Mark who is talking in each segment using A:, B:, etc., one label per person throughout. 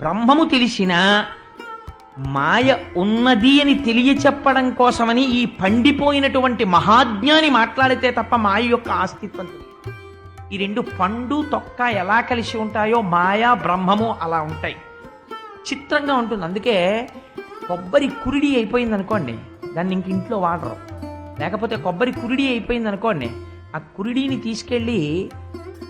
A: బ్రహ్మము తెలిసిన మాయ ఉన్నది అని తెలియచెప్పడం కోసమని ఈ పండిపోయినటువంటి మహాజ్ఞాని మాట్లాడితే తప్ప మాయ యొక్క ఆస్తిత్వం ఈ రెండు పండు తొక్క ఎలా కలిసి ఉంటాయో మాయా బ్రహ్మము అలా ఉంటాయి. చిత్రంగా ఉంటుంది. అందుకే కొబ్బరి కురిడి అయిపోయింది అనుకోండి దాన్ని ఇంక ఇంట్లో వాడరు. లేకపోతే కొబ్బరి కురిడి అయిపోయింది అనుకోండి ఆ కురిడిని తీసుకెళ్ళి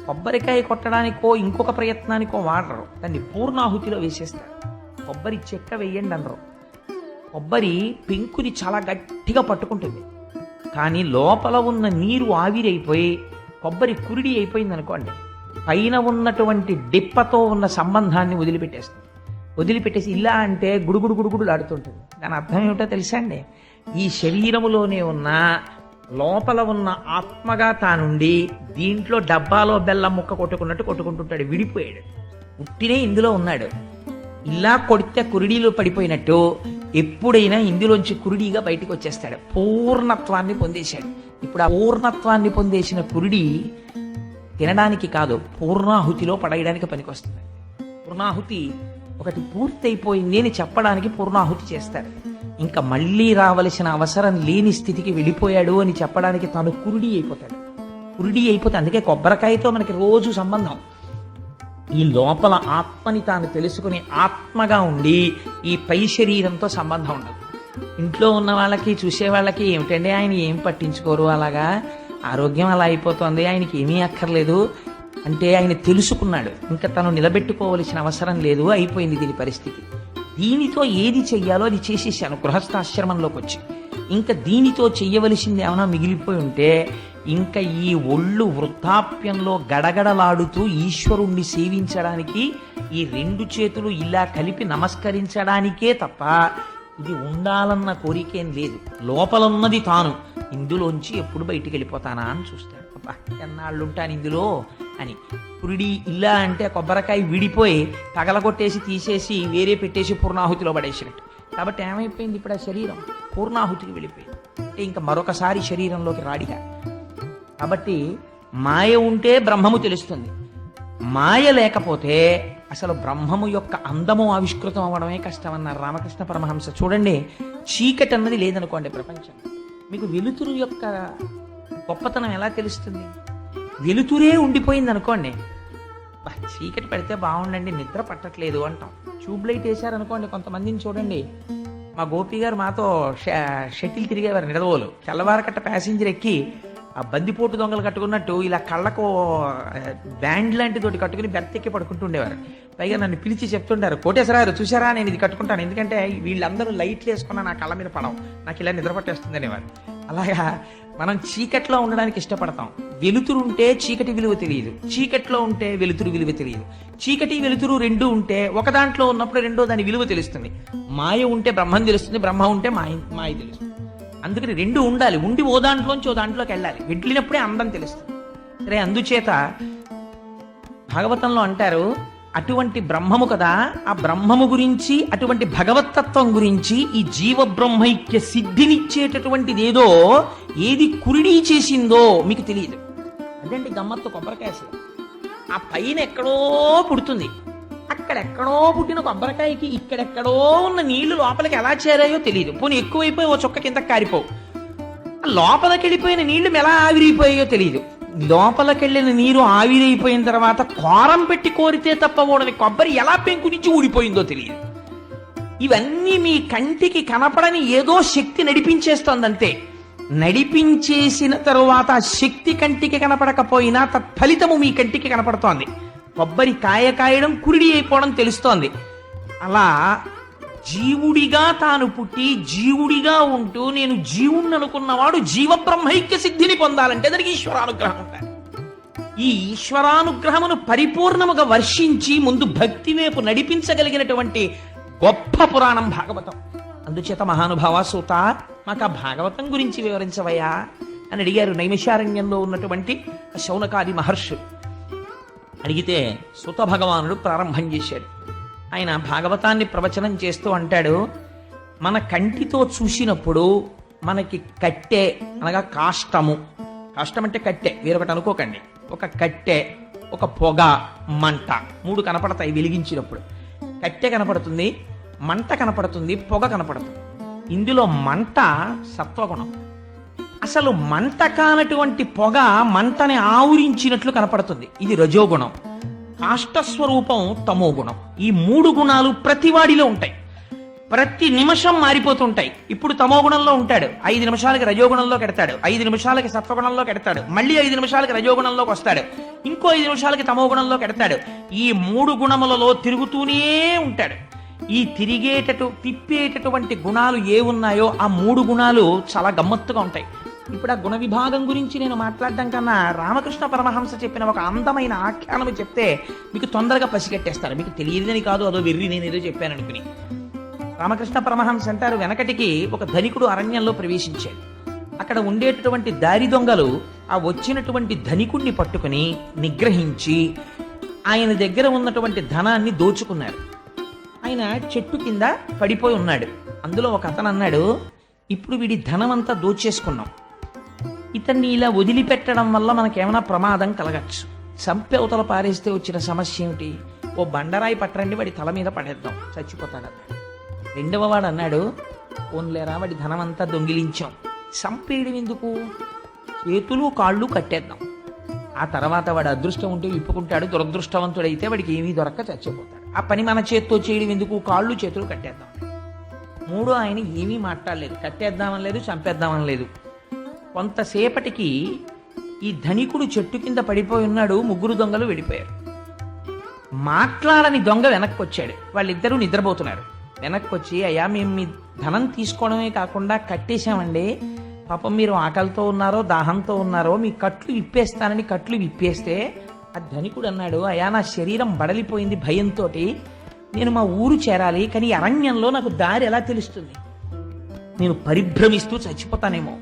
A: కొబ్బరికాయ కొట్టడానికో ఇంకొక ప్రయత్నానికో వాడరు. దాన్ని పూర్ణాహుతిలో వేసేస్తారు. కొబ్బరి చెక్క వేయండి అనరు. కొబ్బరి పెంకుని చాలా గట్టిగా పట్టుకుంటుంది. కానీ లోపల ఉన్న నీరు ఆవిరైపోయి కొబ్బరి కురిడి అయిపోయింది అనుకోండి పైన ఉన్నటువంటి డిప్పతో ఉన్న సంబంధాన్ని వదిలిపెట్టేస్తుంది. వదిలిపెట్టేసి ఇలా అంటే గుడుగుడు గుడుగుడు ఆడుతుంటుంది దాని అర్థం ఏమిటో తెలుసా అండి? ఈ శరీరములోనే ఉన్న లోపల ఉన్న ఆత్మగా తానుండి దీంట్లో డబ్బాలో బెల్లం ముక్క కొట్టుకున్నట్టు కొట్టుకుంటుంటాడు విడిపోయాడు. ఉట్టినే ఇందులో ఉన్నాడు. ఇలా కొడితే కురిడీలో పడిపోయినట్టు ఎప్పుడైనా ఇందులోంచి కురిడీగా బయటకు వచ్చేస్తాడు పూర్ణత్వాన్ని పొందేశాడు. ఇప్పుడు ఆ పూర్ణత్వాన్ని పొందేసిన కురిడి తినడానికి కాదు పూర్ణాహుతిలో పడేయడానికి పనికొస్తుంది. పూర్ణాహుతి ఒకటి పూర్తయిపోయింది అని చెప్పడానికి పూర్ణాహుతి చేస్తాడు ఇంకా మళ్ళీ రావలసిన అవసరం లేని స్థితికి వెళ్ళిపోయాడు అని చెప్పడానికి తాను కురుడి అయిపోతాడు. కురుడి అయిపోతే అందుకే కొబ్బరికాయతో మనకి రోజు సంబంధం. ఈ లోపల ఆత్మని తాను తెలుసుకుని ఆత్మగా ఉండి ఈ పై శరీరంతో సంబంధం ఉండదు. ఇంట్లో ఉన్న వాళ్ళకి చూసే వాళ్ళకి ఏమిటండి ఆయన ఏం పట్టించుకోరు అలాగా? ఆరోగ్యం అలా అయిపోతుంది ఆయనకి ఏమీ అక్కర్లేదు అంటే ఆయన తెలుసుకున్నాడు. ఇంకా తను నిలబెట్టుకోవలసిన అవసరం లేదు అయిపోయింది దీని పరిస్థితి. దీనితో ఏది చెయ్యాలో అది చేసేసాను. గృహస్థాశ్రమంలోకి వచ్చి. ఇంకా దీనితో చెయ్యవలసింది ఏమైనా మిగిలిపోయి ఉంటే ఇంకా ఈ ఒళ్ళు వృద్ధాప్యంలో గడగడలాడుతూ ఈశ్వరుణ్ణి సేవించడానికి ఈ రెండు చేతులు ఇలా కలిపి నమస్కరించడానికే తప్ప ఇది ఉండాలన్న కోరికేం లేదు. లోపలున్నది తాను. ఇందులోంచి ఎప్పుడు బయటికి వెళ్ళిపోతానా అని చూస్తాడు అబ్బా ఎన్నాళ్ళు ఉంటాను ఇందులో? అని. పురిడి ఇలా అంటే కొబ్బరికాయ విడిపోయి తగలగొట్టేసి తీసేసి వేరే పెట్టేసి పూర్ణాహుతిలో పడేసినట్టు. కాబట్టి ఏమైపోయింది ఇప్పుడు ఆ శరీరం? పూర్ణాహుతికి వెళ్ళిపోయింది. అంటే ఇంకా మరొకసారి శరీరంలోకి రాడిగా కాబట్టి మాయ ఉంటే బ్రహ్మము తెలుస్తుంది. మాయ లేకపోతే అసలు బ్రహ్మము యొక్క అందము ఆవిష్కృతం అవ్వడమే కష్టమన్నారు రామకృష్ణ పరమహంస. చూడండి చీకటి అన్నది లేదనుకోండి ప్రపంచం. మీకు వెలుతురు యొక్క గొప్పతనం ఎలా తెలుస్తుంది? వెలుతురే ఉండిపోయింది అనుకోండి చీకటి పెడితే బాగుండండి నిద్ర పట్టట్లేదు అంటాం. ట్యూబ్ లైట్ వేశారనుకోండి కొంతమందిని చూడండి. మా గోపి గారు మాతో ష- షటిల్ తిరిగేవారు నిడదవోలు. తెల్లవారకట్ట ప్యాసింజర్ ఎక్కి ఆ బందిపోటు దొంగలు కట్టుకున్నట్టు ఇలా కళ్ళకు బ్యాండ్ లాంటి తోటి కట్టుకుని బెర్త్ పడుకుంటుండేవారు పైగా నన్ను పిలిచి చెప్తుంటారు కోటేశ్వరారు చూసారా నేను ఇది కట్టుకుంటాను. ఎందుకంటే వీళ్ళందరూ లైట్లు వేసుకున్నా నా కళ్ళ మీద పడవు. నాకు ఇలా నిద్ర పట్టేస్తుంది అనేవారు అలాగా మనం చీకట్లో ఉండడానికి ఇష్టపడతాం. వెలుతురు ఉంటే చీకటి విలువ తెలియదు. చీకట్లో ఉంటే వెలుతురు విలువ తెలియదు. చీకటి వెలుతురు రెండు ఉంటే ఒక దాంట్లో ఉన్నప్పుడు రెండో దాని విలువ తెలుస్తుంది. మాయ ఉంటే బ్రహ్మం తెలుస్తుంది బ్రహ్మ ఉంటే మాయ మాయ తెలుస్తుంది. అందుకని రెండు ఉండాలి. ఉండి ఓ దాంట్లోంచి ఓ దాంట్లోకి వెళ్ళాలి. వెళ్ళినప్పుడే అందం తెలుస్తుంది. సరే అందుచేత భాగవతంలో అంటారు అటువంటి బ్రహ్మము కదా? ఆ బ్రహ్మము గురించి అటువంటి భగవతత్వం గురించి ఈ జీవ బ్రహ్మైక్య సిద్ధినిచ్చేటటువంటిది ఏదో ఏది కురిడీ చేసిందో మీకు తెలియదు. అదేంటి గమ్మత్తు కొబ్బరికాయ ఆ పైన ఎక్కడో పుడుతుంది. అక్కడెక్కడో పుట్టిన కొబ్బరికాయకి ఇక్కడెక్కడో ఉన్న నీళ్ళు లోపలికి ఎలా చేరాయో తెలియదు పోనీ ఎక్కువైపోయి ఓ చుక్క కింద కారిపోవు. ఆ లోపలికి వెళ్ళిపోయిన నీళ్ళు ఎలా ఆవిరిపోయాయో తెలియదు లోపలికెళ్ళిన నీరు ఆవిరైపోయిన తర్వాత కోరం పెట్టి కోరితే తప్ప ఓడని కొబ్బరి ఎలా పెంకు నుంచి ఊడిపోయిందో తెలియదు. ఇవన్నీ మీ కంటికి కనపడని ఏదో శక్తి నడిపించేస్తోందంతే. నడిపించేసిన తరువాత శక్తి కంటికి కనపడకపోయినా తత్ఫలితము మీ కంటికి కనపడుతోంది. కొబ్బరి కాయ కాయడం కురిడి అయిపోవడం తెలుస్తోంది. అలా జీవుడిగా తాను పుట్టి జీవుడిగా ఉంటూ నేను జీవుణ్ణి అనుకున్నవాడు జీవ బ్రహ్మైక్య సిద్ధిని పొందాలంటే దానికి ఈశ్వరానుగ్రహం ఉండాలి. ఈ ఈశ్వరానుగ్రహమును పరిపూర్ణముగా వర్షించి ముందు భక్తి వైపు నడిపించగలిగినటువంటి గొప్ప పురాణం భాగవతం. అందుచేత మహానుభావ సూత మాకు ఆ భాగవతం గురించి వివరించవయ్యా అని అడిగారు నైమిషారణ్యంలో ఉన్నటువంటి శౌనకాది మహర్షులు అడిగితే సుత భగవానుడు ప్రారంభం చేశాడు. ఆయన భాగవతాన్ని ప్రవచనం చేస్తూ అంటాడు మన కంటితో చూసినప్పుడు మనకి కట్టె అనగా కాష్టము. కాష్టం అంటే కట్టె వేరొకటి అనుకోకండి. ఒక కట్టె ఒక పొగ మంట మూడు కనపడతాయి వెలిగించినప్పుడు. కట్టె కనపడుతుంది మంట కనపడుతుంది పొగ కనపడుతుంది. ఇందులో మంట సత్వగుణం. అసలు మంట కానటువంటి పొగ మంటని ఆవురించినట్లు కనపడుతుంది. ఇది రజోగుణం. కాష్టస్వరూపం తమో గుణం. ఈ మూడు గుణాలు ప్రతివాడిలో ఉంటాయి. ప్రతి నిమిషం మారిపోతుంటాయి. ఇప్పుడు తమో గుణంలో ఉంటాడు. ఐదు నిమిషాలకి రజోగుణంలో కెడతాడు. ఐదు నిమిషాలకి సత్వగుణంలో కెడతాడు. మళ్ళీ ఐదు నిమిషాలకి రజోగుణంలోకి వస్తాడు. ఇంకో ఐదు నిమిషాలకి తమో గుణంలో కెడతాడు. ఈ మూడు గుణములలో తిరుగుతూనే ఉంటాడు. ఈ తిరిగేటటు తిప్పేటటువంటి గుణాలు ఏ ఉన్నాయో ఆ మూడు గుణాలు చాలా గమ్మత్తుగా ఉంటాయి. ఇప్పుడు ఆ గుణ విభాగం గురించి నేను మాట్లాడడం కన్నా రామకృష్ణ పరమహంస చెప్పిన ఒక అందమైన ఆఖ్యానము చెప్తే మీకు తొందరగా పసిగట్టేస్తారు. మీకు తెలియదని కాదు అదో వెర్రి నేను ఏదో చెప్పాను అనుకుని. రామకృష్ణ పరమహంస అంటారు వెనకటికి ఒక ధనికుడు అరణ్యంలో ప్రవేశించాడు. అక్కడ ఉండేటటువంటి దారి దొంగలు ఆ వచ్చినటువంటి ధనికుణ్ణి పట్టుకుని నిగ్రహించి ఆయన దగ్గర ఉన్నటువంటి ధనాన్ని దోచుకున్నారు. ఆయన చెట్టు కింద పడిపోయి ఉన్నాడు. అందులో ఒక అతను అన్నాడు ఇప్పుడు వీడి ధనం అంతా దోచేసుకున్నాం. ఇతన్ని ఇలా వదిలిపెట్టడం వల్ల మనకేమైనా ప్రమాదం కలగచ్చు. చంపి అవతల పారేస్తే వచ్చిన సమస్య ఏమిటి? ఓ బండరాయి పట్టరండి వాడి తల మీద పడేద్దాం. చచ్చిపోతాడు రెండవ వాడు అన్నాడు ఓన్లేరా వాడి ధనమంతా దొంగిలించాం. చంపేయడం ఎందుకు? చేతులు కాళ్ళు కట్టేద్దాం. ఆ తర్వాత వాడు అదృష్టం ఉంటే విప్పుకుంటాడు దురదృష్టవంతుడైతే వాడికి ఏమీ దొరక్క చచ్చిపోతాడు. ఆ పని మన చేత్తో చేయడం ఎందుకు? కాళ్ళు చేతులు కట్టేద్దాం. మూడో ఆయన ఏమీ మాట్లాడలేదు. కట్టేద్దామని లేదు చంపేద్దామని లేదు. కొంతసేపటికి ఈ ధనికుడు చెట్టు కింద పడిపోయి ఉన్నాడు ముగ్గురు దొంగలు వెళ్ళిపోయారు మాట్లాడని దొంగ వెనక్కి వచ్చాడు వాళ్ళిద్దరూ నిద్రపోతున్నారు. వెనక్కి వచ్చి అయ్యా మేము మీ ధనం తీసుకోవడమే కాకుండా కట్టేశామండి. పాపం మీరు ఆకలితో ఉన్నారో దాహంతో ఉన్నారో మీ కట్లు విప్పేస్తానని కట్లు విప్పేస్తే ఆ ధనికుడు అన్నాడు అయా నా శరీరం బడలిపోయింది భయంతో నేను మా ఊరు చేరాలి కానీ అరణ్యంలో నాకు దారి ఎలా తెలుస్తుంది? నేను పరిభ్రమిస్తూ చచ్చిపోతానేమో.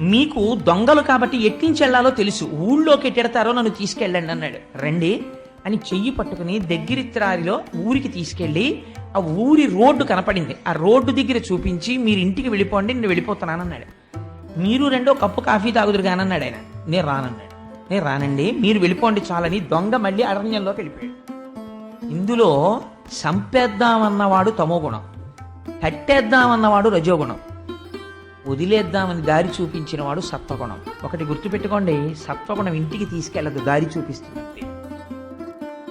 A: మీకు దొంగలు కాబట్టి ఎట్టించి తెలుసు. ఊళ్ళోకి ఎట్టెడతారో నన్ను తీసుకెళ్ళండి అన్నాడు. రండి అని చెయ్యి పట్టుకుని దగ్గరిత్రారిలో ఊరికి తీసుకెళ్ళి ఆ ఊరి రోడ్డు కనపడింది. ఆ రోడ్డు దగ్గర చూపించి మీరు ఇంటికి వెళ్ళిపోండి నేను వెళ్ళిపోతున్నాను అన్నాడు. మీరు రెండో కప్పు కాఫీ తాగుదురు కానన్నాడు ఆయన. నేను రానన్నాడు. నేను రానండి మీరు వెళ్ళిపోండి చాలని దొంగ మళ్ళీ అరణ్యంలోకి వెళ్ళిపోయాడు. ఇందులో చంపేద్దామన్నవాడు తమో గుణం. కట్టేద్దామన్నవాడు రజోగుణం. వదిలేద్దామని దారి చూపించిన వాడు సత్వగుణం. ఒకటి గుర్తుపెట్టుకోండి సత్వగుణం ఇంటికి తీసుకెళ్ళదు దారి చూపిస్తుంది.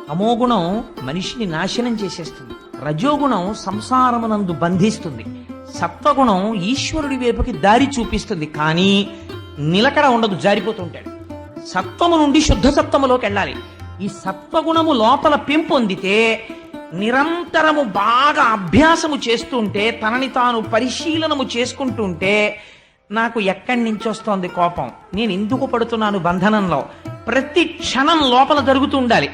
A: తమోగుణం మనిషిని నాశనం చేసేస్తుంది. రజోగుణం సంసారమునందు బంధిస్తుంది. సత్వగుణం ఈశ్వరుడి వైపుకి దారి చూపిస్తుంది కానీ నిలకడ ఉండదు జారిపోతుంటాడు. సత్వము నుండి శుద్ధ సత్వములోకి వెళ్ళాలి. ఈ సత్వగుణము లోపల పెంపొందితే నిరంతరము బాగా అభ్యాసము చేస్తుంటే తనని తాను పరిశీలనము చేసుకుంటుంటే నాకు ఎక్కడి నుంచి వస్తోంది కోపం? నేను ఎందుకు పడుతున్నాను బంధనంలో? ప్రతి క్షణం లోపల జరుగుతూ ఉండాలి.